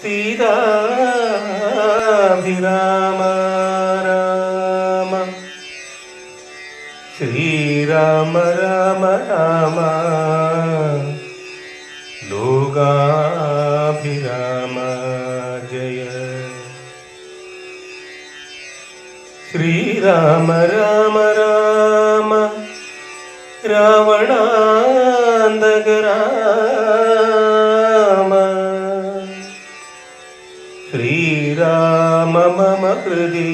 സീതാഭിരാമ രാമ ശ്രീരാമ രാമ രാമ ലോകാഭിരാമ ജയ ശ്രീരാമ രാമ രാമ രാവണാന്തക ഹൃദി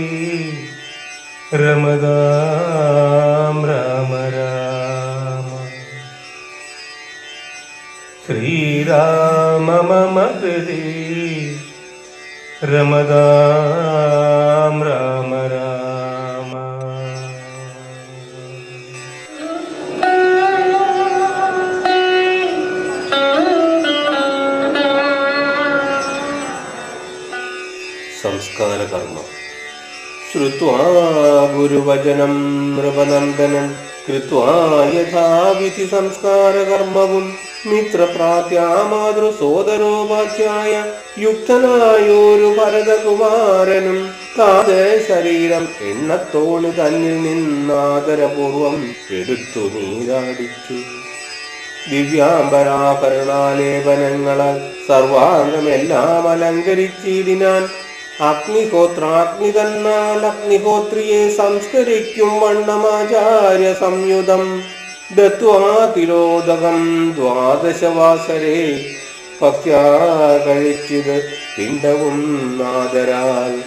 രമതാം രാമ രാമ ശ്രീരാമ മമ ഹൃദി രമതാം രാമ രാമ ശ്രുത്വാ ഗുരുവചനം നൃപനന്ദനൻ കൃത്വാ യഥാവിധി സംസ്കാരകർമ്മവും മിത്രപ്രാത്യാമാതൃ സോദരോപാധ്യായ യുക്തനായൊരു ഭരതകുമാരനും താതെ ശരീരം എണ്ണത്തോണ് തന്നിൽ നിന്നാദരപൂർവം എടുത്തു നീരാടിച്ചു. ദിവ്യാംബരാഭരണാലേപനങ്ങളാൽ സർവാംഗമെല്ലാം അലങ്കരിച്ചിടിനാൻ അഗ്നിഹോത്രാഗ്നി തന്നാൽ അഗ്നിഹോത്രിയെ സംസ്കരിക്കും വണ്ണമാചാര്യ സംയുതം ദത്വാ തിരോദകം ദ്വാദശവാസരെ ഭക്യാ കഴിച്ചത് പിണ്ടവും നാദരാൽ.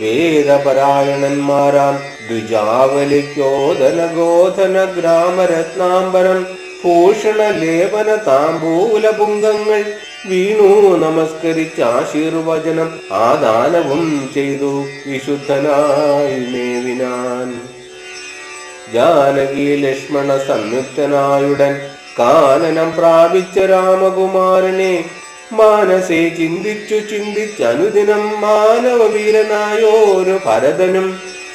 വേദപരായണന്മാരാം ദ്വിജാവലിക്കോധന ഗോധന ഗ്രാമരത്നാംബരം ഭൂഷണ ലേപന താമ്പൂല പുങ്കങ്ങൾ വീണു നമസ്കരിച്ച് ആശീർവചനം ആദാനവും ചെയ്തു വിശുദ്ധനായി മേവിനാൻ. ജാനകി ലക്ഷ്മണ സംയുക്തനായുടൻ കാനനം പ്രാപിച്ച രാമകുമാരനെ മാനസെ ചിന്തിച്ചു ചിന്തിച്ചനുദിനം മാനവവീരനായോരു ഭരതനും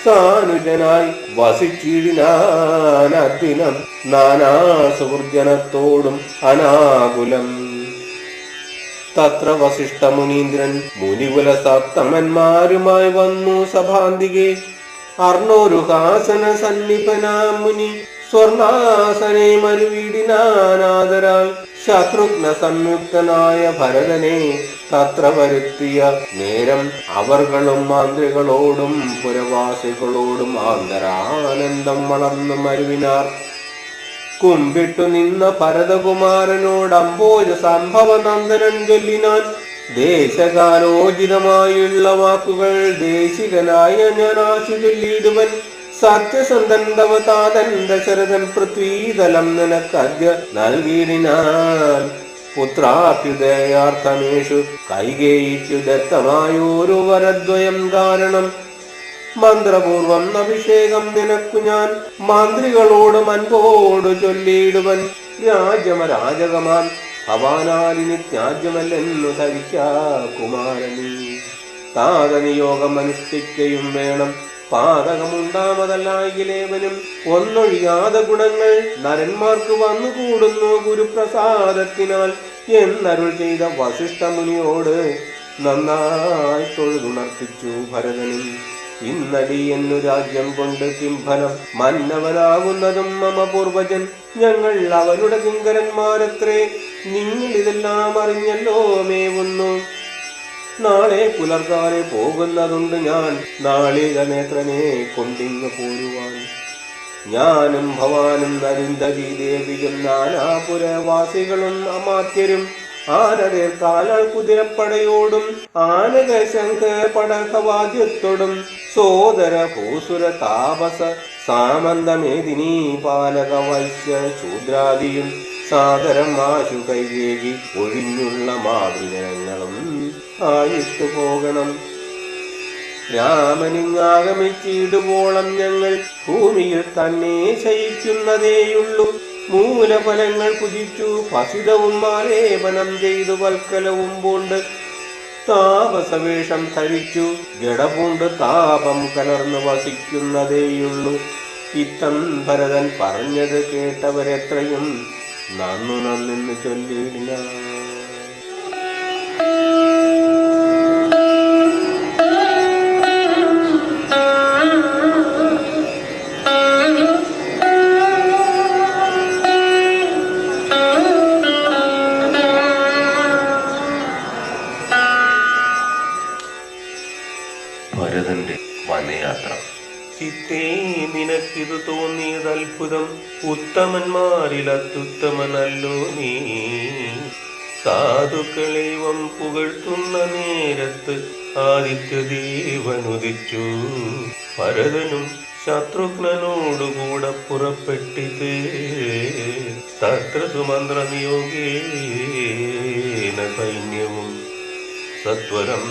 സാനുജനായി വസിച്ചിടിനാനദിനം നാനാ സുഹൃജനത്തോടും അനാകുലം. തത്ര വസിഷ്ഠ മുനീന്ദ്രൻ മുനികുല സപ്തമന്മാരുമായി വന്നു സഭാന്തികെ. അർണോരുഹാസന സന്നിപനാ മുനി സ്വർണാസനെ മരുവീടിനാനാദരാൽ ശത്രുഘ്ന സംയുക്തനായ ഭരതനെ തത്ര വരുത്തിയ നേരം അവർകളും മാന്ത്രികളോടും പുരവാസികളോടും ആന്തരാനന്ദം വളർന്നു മരുവിനാർ. കുമ്പിട്ടു നിന്ന ഭരതകുമാരനോട് അമ്പോജ സംഭവ നന്ദനൻ ചൊല്ലിനാൻ. ദേശകാലോചിതമായുള്ള വാക്കുകൾ ദേശികനായ ഞാൻ ആശു ചൊല്ലിയിടുവൻ. സത്യസന്ധൻ പൃഥ്വീതലം നിനക്കദ്യ നൽകിയിടിനാൻ പുത്രാഭ്യുദയാർത്ഥമേഷു കൈകേയിച്ചു ദത്തമായോരു വരദ്വയം കാരണം. മന്ത്രപൂർവം അഭിഷേകം നിനക്കു ഞാൻ. മാന്ത്രികളോട് മൻപോട് ചൊല്ലിയിടുവൻ. രാജമരാജകമാൻ ഭവാനാലിനി ത്യാജ്യമല്ലെന്നു ധരിക്കാ കുമാരനീ. താതനിയോഗം അനുഷ്ഠിക്കയും വേണം. പാതകമുണ്ടാമതല്ലായിലേവനും ഒന്നൊഴിയാതെ ഗുണങ്ങൾ നരന്മാർക്ക് വന്നുകൂടുന്നു ഗുരുപ്രസാദത്തിനാൽ എന്നരുൾ ചെയ്ത വസിഷ്ഠ മുനിയോട് നന്നായി തൊഴുതുണർത്തിച്ചു ഭരതനും. ഇന്നടി എന്നു രാജ്യം കൊണ്ട് കിംഫലം മന്നവനാകുന്നതും മമ പൂർവജൻ ഞങ്ങൾ അവരുടെ കിങ്കരന്മാരത്രേ നിങ്ങൾ ഇതെല്ലാം അറിഞ്ഞല്ലോ മേവുന്നു. നാളെ പുലർകാലെ പോകുന്നതുണ്ട് ഞാൻ. നാളിക നേത്രനെ കൊണ്ടിങ്ങ് പോരുവാൻ. ഞാനും ഭവാനും നരിന്ദരി ദേവിയും നാനാപുരവാസികളും അമാത്യരും. ആനതേർക്കാലൾ കാലാൾ കുതിരപ്പടയോടും ആനക ശംഖ പടകവാദ്യത്തോടും സോദര ഭൂസുര താപസ സാമന്തമേദിനി പാലക വൈശ്യ ശൂദ്രാദിയും. സാദരം ആശു കൈകേകി ഒഴിഞ്ഞുള്ള മാതൃജനങ്ങളും ആയിട്ടു പോകണം രാമനിങ്ങാഗമിച്ചിടുവോളം ഞങ്ങൾ ഭൂമിയിൽ തന്നെ ശയിക്കുന്നതേയുള്ളൂ. മൂലഫലങ്ങൾ കുതിച്ചു പസിതവും ആലേപനം ചെയ്തു വൽക്കലവും പൂണ്ട് താപസവേഷം ധരിച്ചു. ജടപൂണ്ട് താപം കലർന്നു വസിക്കുന്നതേയുള്ളൂ. ഇത്തം ഭരതൻ പറഞ്ഞത് കേട്ടവരെത്രയും നന്നു നന്നെന്ന് ചൊല്ലിയിടിന പുറപ്പെട്ടിത് തത്ര സുമന്ത്ര സൈന്യവും സത്വരം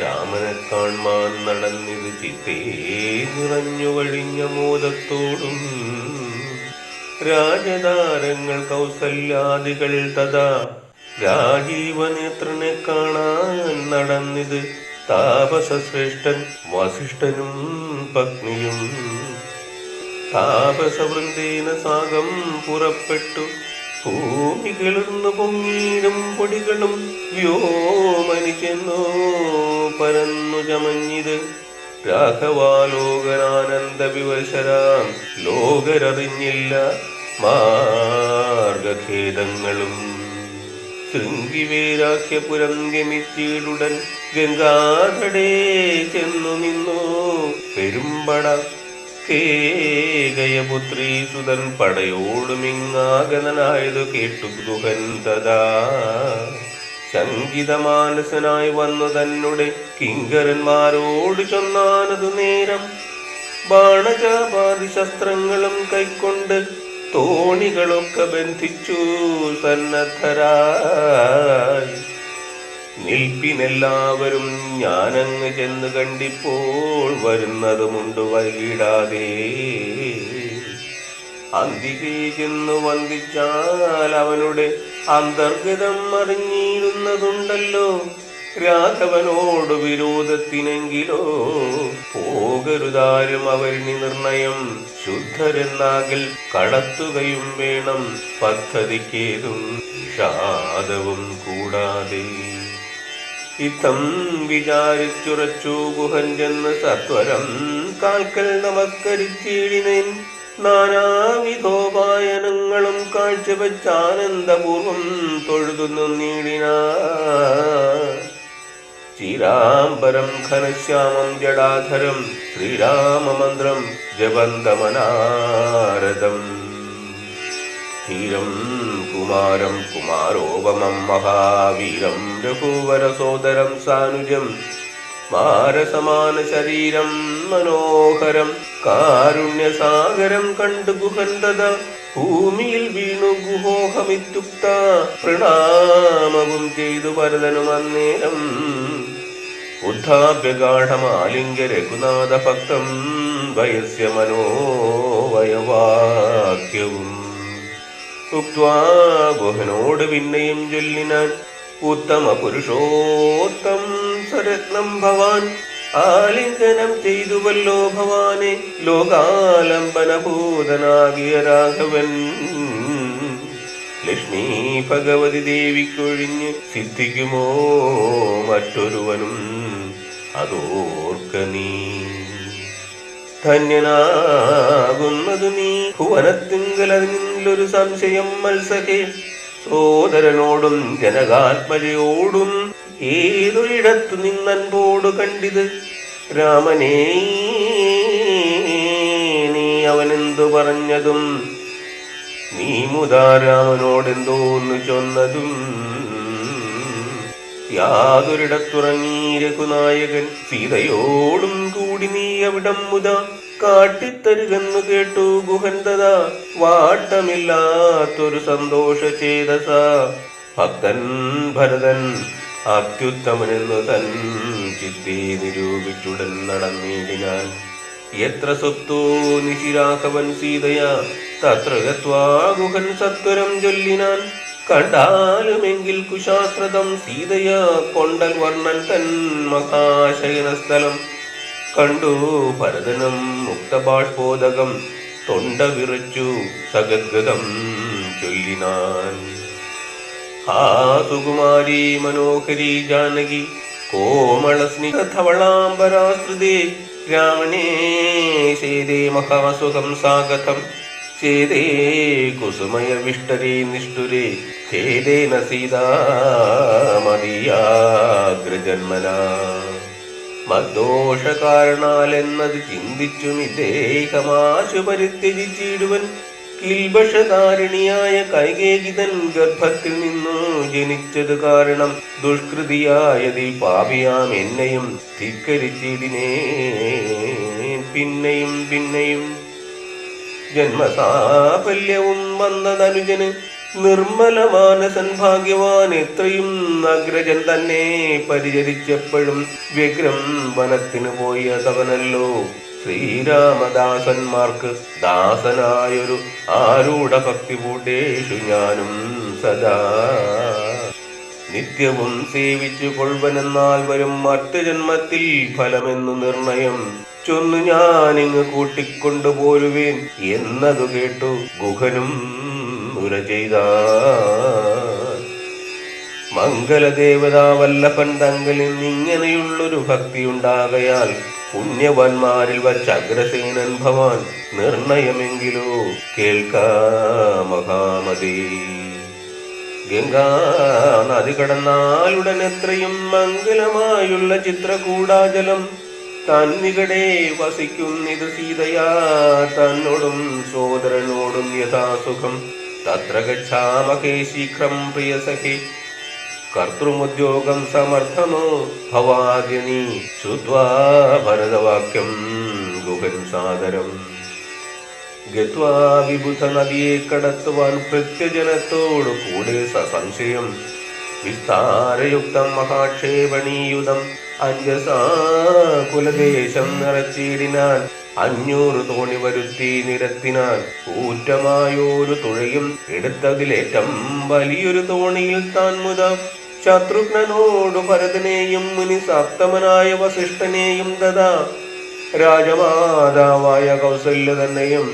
രാമനെ കാൺമാൻ നടന്നിത് ചിത്തേ നിറഞ്ഞു വഴിഞ്ഞ മോദത്തോടും. രാജതാരങ്ങൾ കൗസല്യാദികൾ തഥാ രാജീവനേത്രനെ കാണാൻ നടന്നിത് താപസശ്രേഷ്ഠൻ വസിഷ്ഠനും പത്നിയും. താപസവൃന്ദേന സാഗം പുറപ്പെട്ടു. ഭൂമി കിളർന്നു പൊങ്ങീരും പൊടികളും വ്യോമനി ചെന്നു പരന്നു ചമഞ്ഞിത്. രാഘവാലോകനാനന്ദ വിവശരാം ലോകരറിഞ്ഞില്ല മാർഗഖേദങ്ങളും. ശൃംഗിവേരാഖ്യപുരം ഗമിച്ചീടുടൻ ഗംഗാതടേ ചെന്നു നിന്നു. പെരുമ്പട കേകയപുത്രീ സുതൻ പടയോടുമിങ്ങാഗതനായതു കേട്ടു ഗുഹൻ തഥാ. ശങ്കിതമാനസനായി വന്നു തന്നെ കിങ്കരന്മാരോട് ചൊന്നാനതു നേരം. ബാണചാപാതി ശസ്ത്രങ്ങളും കൈക്കൊണ്ട് തോണികളൊക്കെ ബന്ധിച്ചു സന്നദ്ധരായി. നിൽപ്പിനെല്ലാവരും ഞാനങ്ങ് ചെന്ന് കണ്ടിപ്പോൾ വരുന്നതുമുണ്ട് വൈകിടാതെ. അന്തികേ ചെന്ന് വന്ദിച്ചാൽ അവനുടെ അന്തർഗതം അറിഞ്ഞിരുന്നതുണ്ടല്ലോ. രാഘവനോട് വിരോധത്തിനെങ്കിലോ പോകരുതാരും അവരിനി നിർണയം. ശുദ്ധരെന്നാകിൽ കടത്തുകയും വേണം പദ്ധതിക്കേതും വിഷാദവും കൂടാതെ. ഇത്തം വിചാരിച്ചുറച്ചു ഗുഹൻ ചെന്ന് സത്വരം കാൽക്കൽ നമസ്കരിച്ചിടിനേൻ നാനാവിധോപായനങ്ങളും കാഴ്ചവെച്ചാനന്ദപൂർവം തൊഴുതുന്നു നീടിന. ശ്രീരാംബരം ഘനശ്യാമം ജടാധരം ശ്രീരാമമന്ത്രം ജപന്തമനാരദം ധീരം കുമാരം കുമാരോപമം മഹാവീരം രഘുവരസോദരം സാനുജം മാരസമാന ശരീരം മനോഹരം കാരുണ്യസാഗരം കണ്ടു ഗുഹന്തത ഭൂമിയിൽ വീണു ഗുഹോഹമിത്യുക്ത പ്രണാമവും ചെയ്തു ഭരതനും അന്നേരം ഉദ്ധാഭ്യഗാഠമാലിംഗ്യ രഘുനാഥ ഭക്തം വയസ്യ മനോവയവാക്യവും ഗുഹനോട് പിന്നെയും ചൊല്ലിനാൻ ഉത്തമ പുരുഷോത്തം സ്വരത്നം ഭവാൻ. ആലിംഗനം ചെയ്തുവല്ലോ ഭവാനെ ലോകാലംബനഭൂതനാകിയ രാഘവൻ. ലക്ഷ്മി ഭഗവതി ദേവിക്കൊഴിഞ്ഞ് സിദ്ധിക്കുമോ മറ്റൊരുവനും? അതോർക്ക നീ ധന്യനാകുന്നത് നീ. ഭുവനത്തിങ്കലൊരു സംശയം മത്സകേ സോദരനോടും ജനകാത്മജയോടും ഏതൊരിടത്തു നിന്നൻപോട് കണ്ടിത്? രാമനേ നീ അവനെന്തു പറഞ്ഞതും? നീ മുതാ രാമനോടെന്തോന്നു ചൊന്നതും? യാതൊരിടത്തുറങ്ങി രഘുനായകൻ സീതയോടും കൂടി നീ അവിടം മുത. കാട്ടിത്തരുകെന്നു കേട്ടു ഗുഹന്തത വാട്ടമില്ലാത്തൊരു സന്തോഷ ചേതസ. ഭക്തൻ ഭരതൻ അത്യുത്തമനെന്നു തൻ ചിത്തി നിരൂപിച്ചുടൻ നടന്നിടിനാൻ. എത്ര സ്വപ്തോ നിശിരാഘവൻ സീതയാ. തത്ര ഗുഹൻ സത്വരം ചൊല്ലിനാൻ. കണ്ടാലുമെങ്കിൽ കുശാസ്ത്രതം സീതയ കൊണ്ടൽ വർണൻ തൻ മഹാശയന സ്ഥലം കണ്ടു ഭരതനം മുക്തബാഷ്പോദകം തൊണ്ട വിറച്ചു സഗദ്ഗതം ചൊല്ലിനാൻ. ആ സുകുമാരി മനോഹരി ജാനകി കോമള സ്നിഗ്ധവളാംബരാശ്രിതേ രാവണേ മഹാസുഖം സാഗതം ചേതേ കുസുമയ വിഷ്ടരേ നിഷ്ഠുരേ ഖേദേന സീതാമതിയാഗ്രജന്മന മദ്ദോഷകാരണാലെന്നത് മദ്ദോഷ കാരണാലെന്നത് ചിന്തിച്ചും ഇദ്ദേഹമാശു പരിത്യജിച്ചിടുവൻ കിൽബഷധാരിണിയായ കൈകേകിതൻ ഗർഭത്തിൽ നിന്നു ജനിച്ചത് കാരണം ദുഷ്കൃതിയായതിൽ പാപിയാം എന്നെയും ധിക്കരിച്ചിടിനേ പിന്നെയും പിന്നെയും ജന്മസാഫല്യവും വന്നതനുജന് മാനസൻ ഭാഗ്യവാൻ എത്രയും അഗ്രജൻ തന്നെ പരിചരിച്ചപ്പോഴും വ്യഗ്രം വനത്തിന് പോയതവനല്ലോ ശ്രീരാമദാസന്മാർക്ക് ദാസനായൊരു ആരൂഢ ഭക്തി പൂട്ടേഷു ഞാനും സദാ. നിത്യവും സേവിച്ചു കൊൾവനെന്നാൽ വരും മറ്റു ജന്മത്തിൽ ഫലമെന്നു നിർണയം ചൊന്നു ഞാനിങ്ങ് കൂട്ടിക്കൊണ്ടുപോരുവേൻ എന്നതു കേട്ടു ഗുഹനും ഉര ചെയ്ത മംഗലദേവതാവല്ലഭൻ തങ്കലിൽ ഇങ്ങനെയുള്ളൊരു ഭക്തിയുണ്ടാകയാൽ പുണ്യവാന്മാരിൽ വച്ച് അഗ്രസേനൻ ഭവാൻ നിർണയമെങ്കിലോ കേൾക്കാ മഹാമതി. ഗംഗാ നദി കടന്നാലുടൻ എത്രയും മംഗലമായുള്ള തന്നികടെ വസിക്കുന്നിത് സീതയാ. തന്നോടും സോദരനോടും യഥാസുഖം. തത്ര ഗച്ഛാമഹേ ശീഘ്രം പ്രിയസഖി. കർത്തൃമുദ്യോഗം സമർത്ഥമോ? ഭവാദ്യനി ശ്രുവാ ഭരതവാക്യം ഗുഹൻ സാദരം. ഗത്വാ വിബുധ നദിയെ കടത്തുവാൻ ഭൃത്യജനത്തോടു കൂടെ സസംശയം വിസ്താരയുക്തം മഹാക്ഷേപണീയുതം. അഞ്ജസാ കുലദേശം നിറച്ചിടിനാൻ അഞ്ഞൂറ് തോണി വരുത്തി നിരത്തിനാൻ ഊറ്റമായൊരു തുഴയും എടുത്തതിലേറ്റം വലിയൊരു തോണിയിൽ താൻ മുത. ശത്രുഘ്നോടു ഭരതനെയും മുനി സപ്തമനായ വസിഷ്ഠനെയും തഥാ രാജമാതാവായ കൗസല്യ തന്നെയും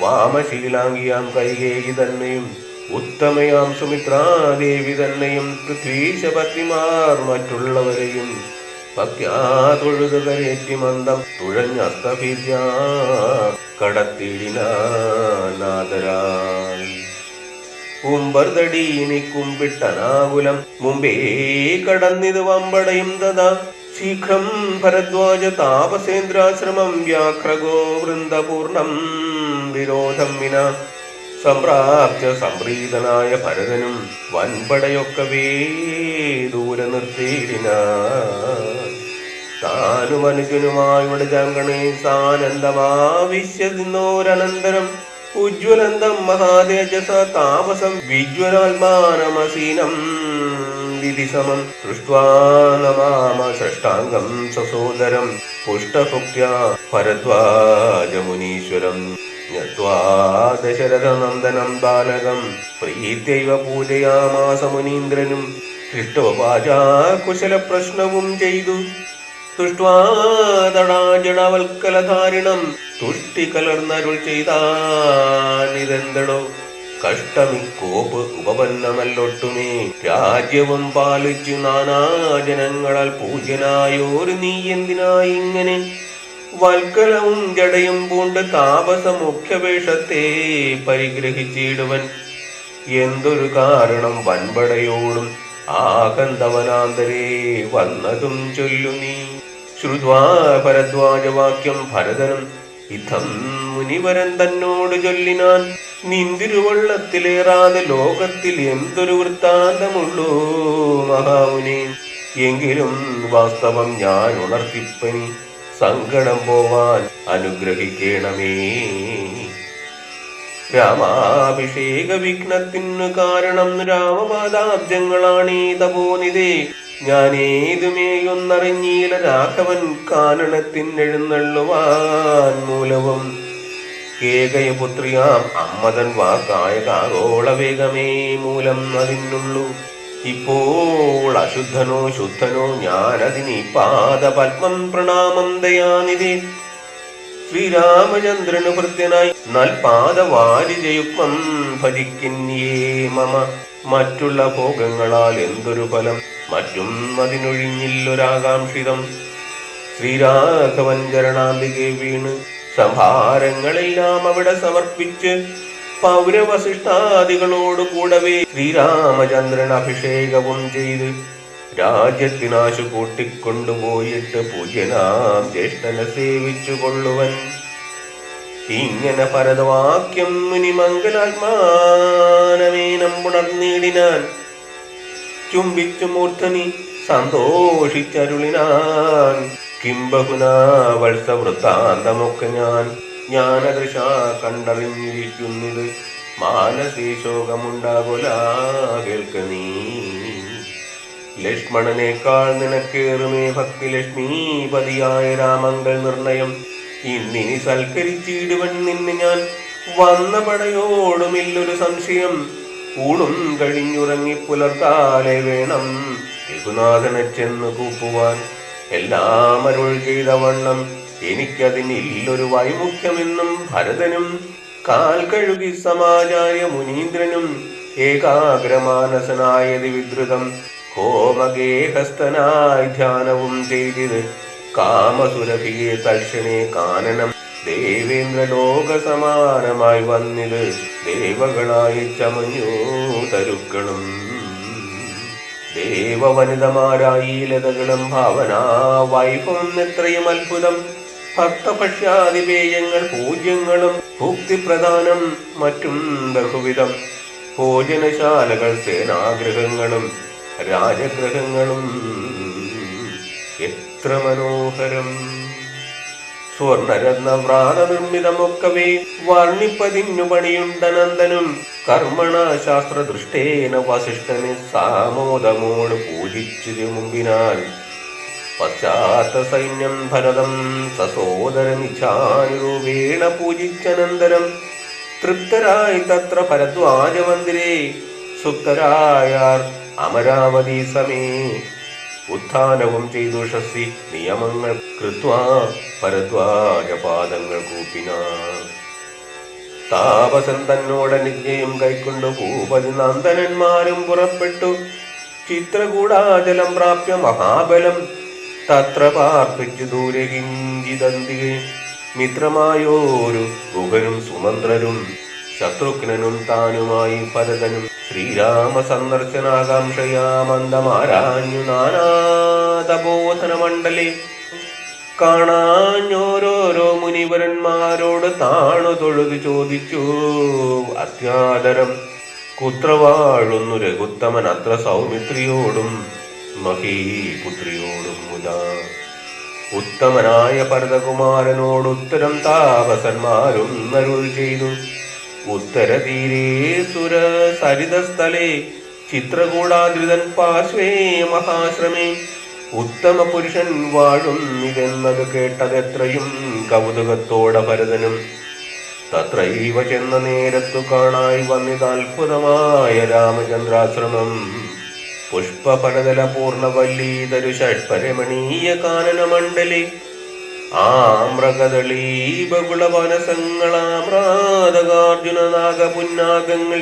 വാമശീലാംഗിയാം കൈകേകി തന്നെയും ഉത്തമയാം സുമിത്രാദേവി തന്നെയും പൃഥ്വീശപത്നിമാർ മറ്റുള്ളവരെയും ഭക്യാ തൊഴുതു കരേറ്റി മന്ദം തുഴഞ്ഞസ്തഭീത്യ കടത്തിടിനാദരായി കുമ്പർതടീനി കുമ്പിട്ടനാകുലം മുമ്പേ കടന്നിത് വമ്പടയും തഥാ. ശീഘ്രം ഭരദ്വാജ താപസേന്ദ്രാശ്രമം വ്യാഘ്രഗോ വൃന്ദപൂർണം വിരോധം വിന. സംപ്രാപ്ത സംപ്രീതനായ ഭരതനും വൻപടയൊക്കവേ ദൂരെ നിർത്തിയിടിന. താനും അനുജനുമായുടെ ജങ്കണേ സാനന്ദമാവിശ്യതിന്നോരനന്തരം ഉജ്ജ്വലന്തം മഹാതേജസ താപസം വിജ്വലാത്മാനമസീനം വിധിസമം ദൃഷ്ട്വാ സൃഷ്ടാംഗം സസോദരം പുഷ്ടഭുക്യ ഭരദ്വാജമുനീശ്വരം ദശരഥനന്ദനം ബാലകം. പ്രീത്യൈവ പൂജയാമാസ മുനീന്ദ്രനും ഹൃഷ്ടോപാചാ പ്രശ്നവും ചെയ്തു. തുഷ്ടാജടവൽക്കലധാരിണം തുഷ്ടി കലർന്നരുൾ ചെയ്താനിതെന്തടോ കഷ്ടമിക്കോപ്പ് ഉപപന്നമല്ലൊട്ടുമേ രാജ്യവും പാലിച്ചു നാനാജനങ്ങളാൽ പൂജനായോർ നീ എന്തിനായി ഇങ്ങനെ വൽക്കലവും ജടയും പൂണ്ട് താപസ മുഖ്യവേഷത്തെ പരിഗ്രഹിച്ചിടുവൻ. എന്തൊരു കാരണം വൻപടയോടും ആകന്തവനാന്തരേ വന്നതും ചൊല്ലു നീ. ശ്രുത്വാ ഭരദ്വാജവാക്യം ഭരതനും ഇതം മുനിവരൻ തന്നോട് ചൊല്ലിനാൻ. നിന്തിരുവള്ളത്തിലേറാതെ ലോകത്തിൽ എന്തൊരു വൃത്താന്തമുള്ളൂ മഹാമുനി എങ്കിലും വാസ്തവം ഞാൻ ഉണർത്തിപ്പനി. സങ്കടം പോവാൻ അനുഗ്രഹിക്കണമേ. രാമാഭിഷേക വിഘ്നത്തിനു കാരണം രാമപാദാബ്ജങ്ങളാണീ തപോനിതേ ഞാനേതുമേയൊന്നറിഞ്ഞീല രാഘവൻ കാനനത്തിനെഴുന്നള്ളുവാൻ മൂലവും. കേകയപുത്രിയാം അമ്മതൻ വാക്കായ കാറോള വേഗമേ മൂലം അതിനുള്ളൂ. ഇപ്പോൾ അശുദ്ധനോ ശുദ്ധനോ ഞാനതിനി പാദപത്മം പ്രണാമം ദയാനിധി. ശ്രീരാമചന്ദ്രന് ഭൃത്യനായി നൽപാദവാരിജയുക്മം ഭജിക്കിന്യേ മമ. മറ്റുള്ള ഭോഗങ്ങളാൽ എന്തൊരു ഫലം? മറ്റും അതിനൊഴിഞ്ഞില്ലൊരാകാംക്ഷിതം. ശ്രീരാഘവൻ ചരണാന്തികെ വീണ് സംഭാരങ്ങളെല്ലാം അവിടെ സമർപ്പിച്ച് പൗരവശിഷ്ടാദികളോട് കൂടവേ ശ്രീരാമചന്ദ്രൻ അഭിഷേകവും ചെയ്ത് രാജ്യത്തിനാശു കൂട്ടിക്കൊണ്ടുപോയിട്ട് പൂജ്യനാം ജ്യേഷ്ഠനെ സേവിച്ചു കൊള്ളുവൻ ഇങ്ങനെ ഭരതവാക്യം മുനി മംഗലാത്മാനമേനം പുണർന്നീടിനാൻ ചുംബിച്ചു മൂർധനി സന്തോഷിച്ചരുളിനാൻ. കിംബഹുനാ വത്സവൃത്താന്തമൊക്കെ ഞാൻ ജ്ഞാനദൃശ കണ്ടറിഞ്ഞിരിക്കുന്നിത് മാനസീ ശോകമുണ്ടാകുല കേൾക്ക നീ. ലക്ഷ്മണനേക്കാൾ നിനക്കേറുമേ ഭക്തി ലക്ഷ്മീപതിയായ രാമങ്കൾ നിർണയം. ഇന്നിനി സൽക്കരിച്ചിടുവൻ നിന്നെ ഞാൻ. വന്ന പടയോടുമില്ലൊരു സംശയം. ഊണും കഴിഞ്ഞുറങ്ങി പുലർത്താലെ വേണം രഘുനാഥനെ ചെന്ന് കൂപ്പുവാൻ. എല്ലാം അരുൾ ചെയ്ത വണ്ണം എനിക്കതിനില്ലൊരു വൈമുഖ്യമെന്നും ഭരതനും കാൽ കഴുകി സമാചാര്യ മുനീന്ദ്രനും ഏകാഗ്രമാനസനായതി വിദ്രുതം ഹോമഗേഹസ്ഥനായി ധ്യാനവും ചെയ്തിത് കാമസുരഭിയെ തൽക്ഷണേ കാനനം ദേവേന്ദ്ര ലോക സമാനമായി വന്നിത് ദേവകളായി ചമഞ്ഞു തരുക്കളും ദേവവനിതമാരായി ലതകളും ഭാവന വൈഭവം എത്രയും അത്ഭുതം. ഭക്തപക്ഷ്യാതിപേയങ്ങൾ പൂജ്യങ്ങളും ഭുക്തിപ്രധാനം മറ്റും ബഹുവിധം. ഭോജനശാലകൾ സേനാഗ്രഹങ്ങളും രാജഗ്രഹങ്ങളും എത്ര മനോഹരം. സ്വർണരത്ന വ്രാത നിർമ്മിതമൊക്കവേ വർണിപ്പതിന്നു പണിയുണ്ടനന്ദനും കർമ്മണ ശാസ്ത്രദൃഷ്ടേന വസിഷ്ഠനെ സാമോദമോട് പൂജിച്ചതിനു മുമ്പിനാൽ പശ്ചാത്ത സൈന്യം ഭരതം സസോദരമിച്ഛാനുരൂപേണ പൂജിച്ചനന്തരം തൃപ്തരായി തത്ര ഭരദ്വാജമന്ദിരേ സുപ്തരായാർ അമരാവതി സമേ. ഉത്ഥാനവും ചെയ്തു ഷസ്സി നിയമങ്ങൾ കൃത്വാ ഭരദ്വാജ പാദങ്ങൾ കൂപ്പിനാർ താപസൻ തന്നോടനുജ്ഞയും കൈക്കൊണ്ടു ഭൂപതി നന്ദനന്മാരും പുറപ്പെട്ടു. ചിത്രകൂടാചലം പ്രാപ്യ മഹാബലം തത്ര പാർപ്പിച്ചു ദൂരെ കിഞ്ചിതന്തികെ മിത്രമായോരു ഗുഹനും സുമന്ത്രരും ശത്രുഘ്നനും താനുമായി ഭരതനും ശ്രീരാമ സന്ദർശനാകാംക്ഷയാമന്ദമാരാഞ്ഞു നാനാതബോധന മണ്ഡലേ കാണാഞ്ഞോരോരോ മുനിവരന്മാരോട് താണു തൊഴുതു ചോദിച്ചു അത്യാദരം കുത്ര വാഴുന്നു രഘുത്തമൻ അത്ര സൗമിത്രിയോടും മഹീപുത്രിയോടും മുത. ഉത്തമനായ ഭരതകുമാരനോട് ഉത്തരം താപസന്മാരും അരുൾ ചെയ്തു. ഉത്തരതീരേ സുര സരിതസ്ഥലേ ചിത്രകൂടാദ്രിതൻ പാർശ്വേ മഹാശ്രമേ. ഉത്തമ പുരുഷൻ വാഴും ഇതെന്നത് കേട്ടതെത്രയും കൗതുകത്തോടെ ഭരതനും. തത്രൈവ ചെന്ന നേരത്തു കാണായി വന്നിത് അത്ഭുതമായ രാമചന്ദ്രാശ്രമം. പുഷ്പഫലതല പൂർണവല്ലീതരു ഷഡ്പരമണീയ കാനന മണ്ഡലി ആമ്രകദളീ ബഹുളവനസങ്ങളാമ്രാതകാർജുന നാഗപുന്നാഗങ്ങൾ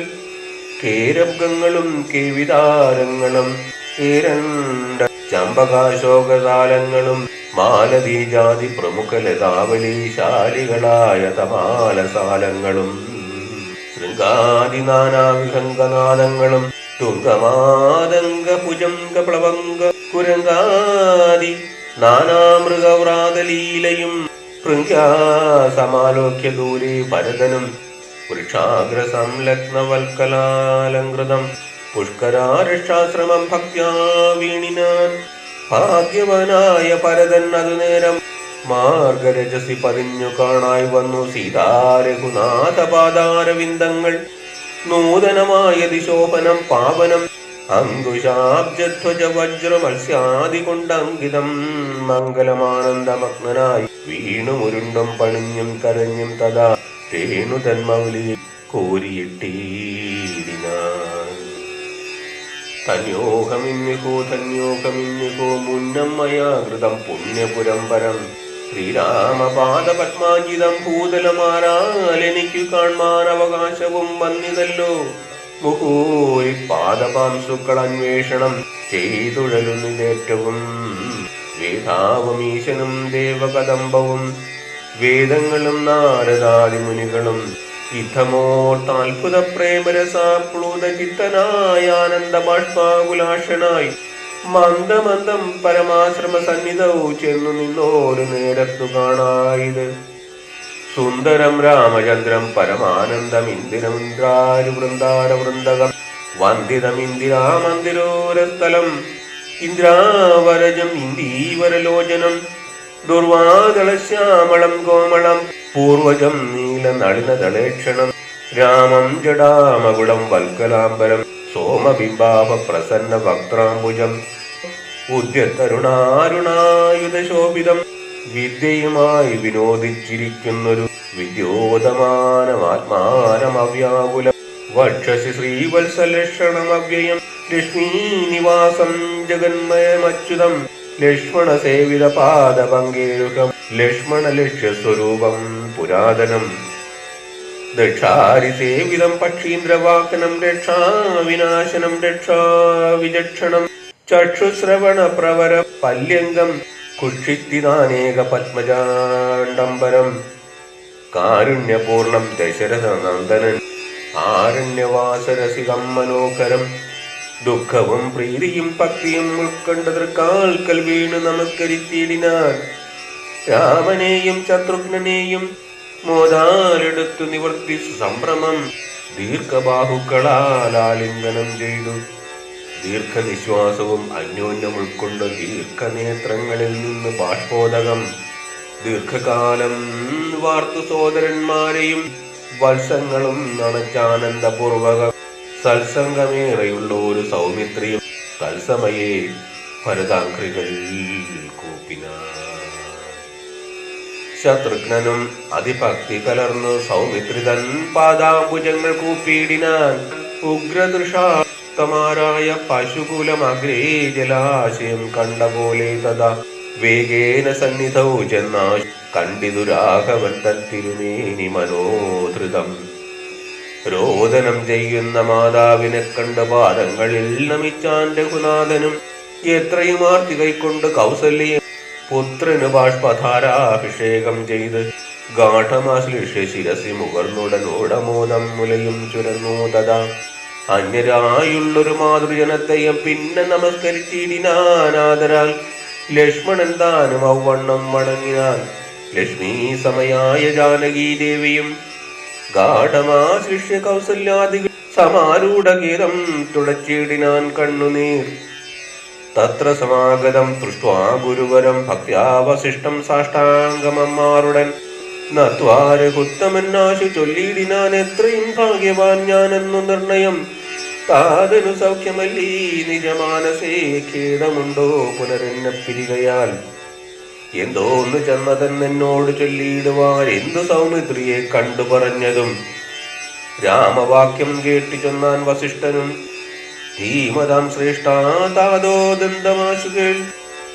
കേരബ്ഗങ്ങളും കേവിതാരങ്ങളും ഏരണ്ട ചമ്പകാശോകതാലങ്ങളും മാലതീജാതി പ്രമുഖ തമാലസാലങ്ങളും ശൃംഗാദി നാനാവിഹംഗനാദങ്ങളും തുങ്കമാതംഗ ഭുജംഗ പ്ലവംഗ കുരങ്കാദി നാനാമൃഗവ്രാതലീലയും സമാലോക്യ ദൂരെ ഭരതനും വൃക്ഷാഗ്ര സംലഗ്നവൽക്കലാലങ്കൃതം പുഷ്കരാരക്ഷാശ്രമം ഭക്യാ വീണിനാൻ ഭാഗ്യവനായ ഭരതൻ അതു നേരം മാർഗരജസി പതിഞ്ഞു കാണായി വന്നു സീതാരഘുനാഥ പാദാരവിന്ദങ്ങൾ നൂതനമായ ദിശോപനം പാവനം അങ്കുശാബ്ജധ്വജ വജ്ര മത്സ്യാദി കൊണ്ടങ്കിതം മംഗലമാനന്ദമഗ്നനായി വീണുമുരുണ്ടും പണിഞ്ഞും കരഞ്ഞും തഥാ രേണു തന്മൗലി കോരിയിട്ടീടിനാൻ തന്യോഹമിന്യകോ തന്യോഹമിന്യകോ മുന്നം പുണ്യപുരം പരം ശ്രീരാമപാദപത്മാഞ്ജിതം ഭൂതലമാരാലെനിക്കു കാൺമാൻ അവകാശവും വന്നിതല്ലോ. മുഹൂരി പാദപാംസുക്കൾ അന്വേഷണം ചെയ്തുഴലുന്നിതേറ്റവും വേദാവമീശനും ദേവകദംബവും. വേദങ്ങളും നാരദാദിമുനികളും. യുദ്ധമോർത്താത്ഭുത പ്രേമരസാപ്ലൂത ചിത്തനായ ആനന്ദ ബാഷ്പാകുലാഷനായി മന്ദമന്ദം പരമാശ്രമ സന്നിധവും ചെന്നു നിന്നോരു നേരത്തു കാണായത്. സുന്ദരം രാമചന്ദ്രം പരമാനന്ദം ഇന്ദിരമിന്ദ്രാരു വൃന്ദാര വൃന്ദകം വന്ദിതം ഇന്ദിരാമന്ദിരോരസ്ഥലം ഇന്ദ്രാവരജം ഇന്ദീവരലോചനം ദുർവാദളശ്യാമളം കോമളം പൂർവജം നീല നളിനദളേക്ഷണം രാമം ജടാമകുളം വൽക്കലാംബരം. സോമബിംബാഭ പ്രസന്ന വക്രാംബുജം ഉദ്യത്തരുണാരുണായുധ ശോഭിതം വിദ്യയുമായി വിനോദിച്ചിരിക്കുന്നൊരു വിദ്യോതമാനമാത്മാനമവ്യാകുലം വക്ഷസി ശ്രീവത്സലക്ഷണമവ്യയം ലക്ഷ്മീനിവാസം ജഗന്മയമച്യുതം ലക്ഷ്മണ സേവിത പാദപങ്കേരുഹം ദക്ഷാരിസേവിതം പക്ഷീന്ദ്രവാക്കനം രക്ഷാവിനാശനം രക്ഷാവിചക്ഷണം ചക്ഷുശ്രവണ പ്രവര പല്യംഗം കുക്ഷിത്തിദാനേക പത്മജാണ്ടംബരം കാരുണ്യപൂർണം ദശരഥനന്ദനൻ ആരണ്യവാസരസികം മനോഹരം ദുഃഖവും പ്രീതിയും ഭക്തിയും ഉൾക്കൊണ്ട തൃക്കാൽക്കൽ വീണ് നമസ്കരിച്ചിടിനാൻ രാമനെയും ശത്രുഘ്നെയും മോദാലെടുത്തു നിവർത്തി സംഭ്രമം ദീർഘബാഹുക്കളാൽ ആലിംഗനം ചെയ്തു. ദീർഘനിശ്വാസവും അന്യോന്യം ഉൾക്കൊണ്ട് ദീർഘനേത്രങ്ങളിൽ നിന്ന് ബാഷ്പോദകം ദീർഘകാലം വാർത്തു സോദരന്മാരെയും വത്സങ്ങളും നണച്ചാനന്ദപൂർവകം സത്സംഗമേറെയുള്ള ഒരു സൗമിത്രിയും തത്സമയെ ഭരതാംഘ്രികൾ കൂപ്പിനാൻ ശത്രുഘ്നനും അതിഭക്തി കലർന്നു സൗമിത്രിതൻ പാദാംബുജങ്ങൾ കൂപ്പിയിടിനാൻ ഉഗ്രദൃഷാത്തമാരായ പശുകുലമഗ്രേ ജലാശയം കണ്ട പോലെ തഥാ വേഗേന സന്നിധൗ ചെന്നാ കണ്ടിതു രാഘവൻ തിരുമേനി മനോധൃതം. രോദനം ചെയ്യുന്ന മാതാവിനെ കണ്ട പാദങ്ങളിൽ നമിച്ചാൻ രഘുനാഥനും എത്രയും ആർത്തി കൈക്കൊണ്ട് കൗസല്യെ പുത്രന് ബാഷ്പധാരാഭിഷേകം ചെയ്ത് ഗാഠമാശ്ലിഷ്യ ശിരസി മുകർന്നുടനോടമോദം മുലയും ചുരന്നു തഥാ. അന്യരായുള്ളൊരു മാതൃജനത്തെയും പിന്നെ നമസ്കരിച്ചിടിനാനാദരാൽ ലക്ഷ്മണൻ താനും ഔവണ്ണം വണങ്ങിനാൻ ലക്ഷ്മി സമയായ ജാനകീ ദേവിയും ഗാഠമാശ്ലിഷ്യ കൗസല്യാദികൾ സമാരൂഢഗീതം തുളച്ചിടിനാൻ കണ്ണുനീർ. തത്ര സമാഗതം ദൃഷ്ട്വാ ഗുരുവരം ഭക്യാവശിഷ്ടം സാഷ്ടാംഗമന്മാരുടൻ നത്വാരകുത്തമെന്നാശു ചൊല്ലിയിടിനാൻ എത്രയും ഭാഗ്യവാൻ ഞാനെന്നു നിർണയം. താതനു സൗഖ്യമല്ലീ നിജമാനസേ ഖേദമുണ്ടോ പുനരെന്നെ പിരികയാൽ. എന്തോന്ന് ചെന്നതൻ എന്നോട് ചൊല്ലിയിടുവാൻ എന്തു സൗമിത്രിയെ കണ്ടു പറഞ്ഞതും. രാമവാക്യം കേട്ടു ചെന്നാൻ വസിഷ്ഠനും ധീമതാം ശ്രേഷ്ഠാതാതോ ദന്തമാശുകൾ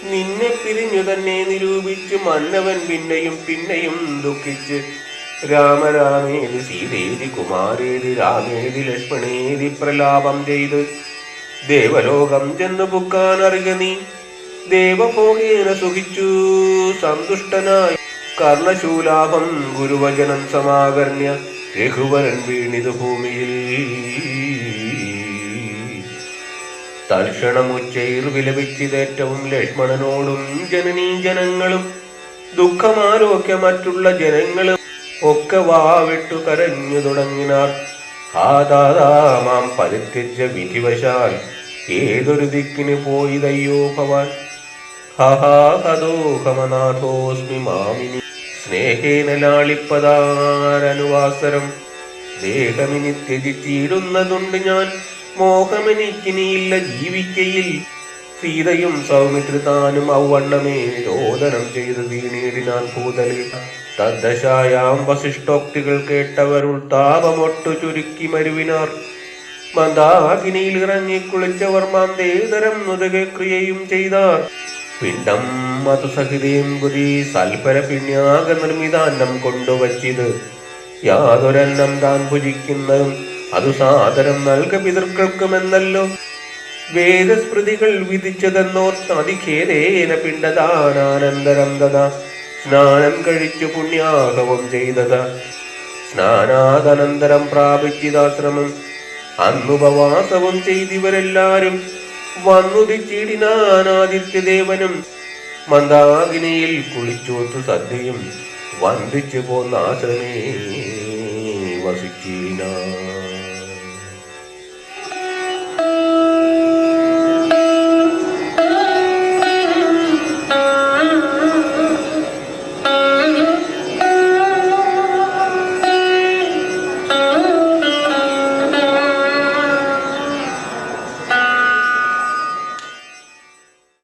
നിന്നെ പിരിഞ്ഞു തന്നെ നിരൂപിച്ചു മന്നവൻ പിന്നെയും പിന്നെയും ദുഃഖിച്ച്. രാമരാമേതി സീതേതി കുമാരേതി രാമേതി ലക്ഷ്മണേതി പ്രലാപം ചെയ്ത്. ദേവലോകം ചെന്നു പുക്കാൻ അറിയ നീ. ദേവഭോഗേന സുഖിച്ചു സന്തുഷ്ടനായി. കർണശൂലാഭം ഗുരുവചനം സമാകർണ്യ. രഘുവരൻ വീണിതു ഭൂമിയിൽ. തൽക്ഷണമുച്ചയിൽ വിലപിച്ചിതേറ്റവും ലക്ഷ്മണനോടും ജനനീ ജനങ്ങളും ദുഃഖമാരോക്കെ മറ്റുള്ള ജനങ്ങളും ഒക്കെ വാവിട്ടു കരഞ്ഞു തുടങ്ങിനാർ ഹാതാമാം പരിത്യജ വിധിവശാൽ ഏതൊരു ദിക്കിന് പോയിതയ്യോ ഭവാൻ? ഹഹാഹദോഹമനാഥോസ്മി മാമിനി സ്നേഹേന ലാളിപ്പതാരനുവാസരം ദേഹമിനി ത്യജിച്ചിടുന്നതുണ്ട് ഞാൻ. മോഹമെനിക്കിനിയില്ല ജീവിക്കയിൽ. സീതയും സൗമിത്രിതാനും ഔവണ്ണമേ രോദനം ചെയ്ത് വീണീടിനാൻ ഭൂതലിൽ തദ്ദശായാം വശിഷ്ടോക്തികൾ കേട്ടവരുൾ താപമൊട്ടു ചുരുക്കി മരുവിനാർ. മന്ദാകിനിയിൽ ഇറങ്ങി കുളിച്ചവർ മാന്തേതരം നുതകെ ക്രിയയും ചെയ്താർ. പിണ്ഡം അതു സഹിതയും കുതി സൽപര പിണ്യാക നിർമ്മിതാന്നം കൊണ്ടുവച്ചിത്. യാതൊരന്നം താൻ ഭുജിക്കുന്നതും അതു സാദരം നൽക പിതൃക്കൾക്കുമെന്നല്ലോ. വേദസ്മൃതികൾ വിധിച്ചതെന്നോർത്ത് അതിഖേദേന പിണ്ടദാനാനന്തരം സ്നാനം കഴിച്ചു പുണ്യാഗവം ചെയ്തത് സ്നാനാദനന്തരം പ്രാപിച്ചിതാശ്രമം. അന്നുപവാസവും ചെയ്തിവരെല്ലാരും വന്നുദിച്ചിടിനാൻ ആദിത്യദേവനും മന്ദാകിനിയിൽ കുളിച്ചോത്തു സദ്യയും വന്ദിച്ചു പോന്ന ആശ്രമേ വസിച്ചിനാൻ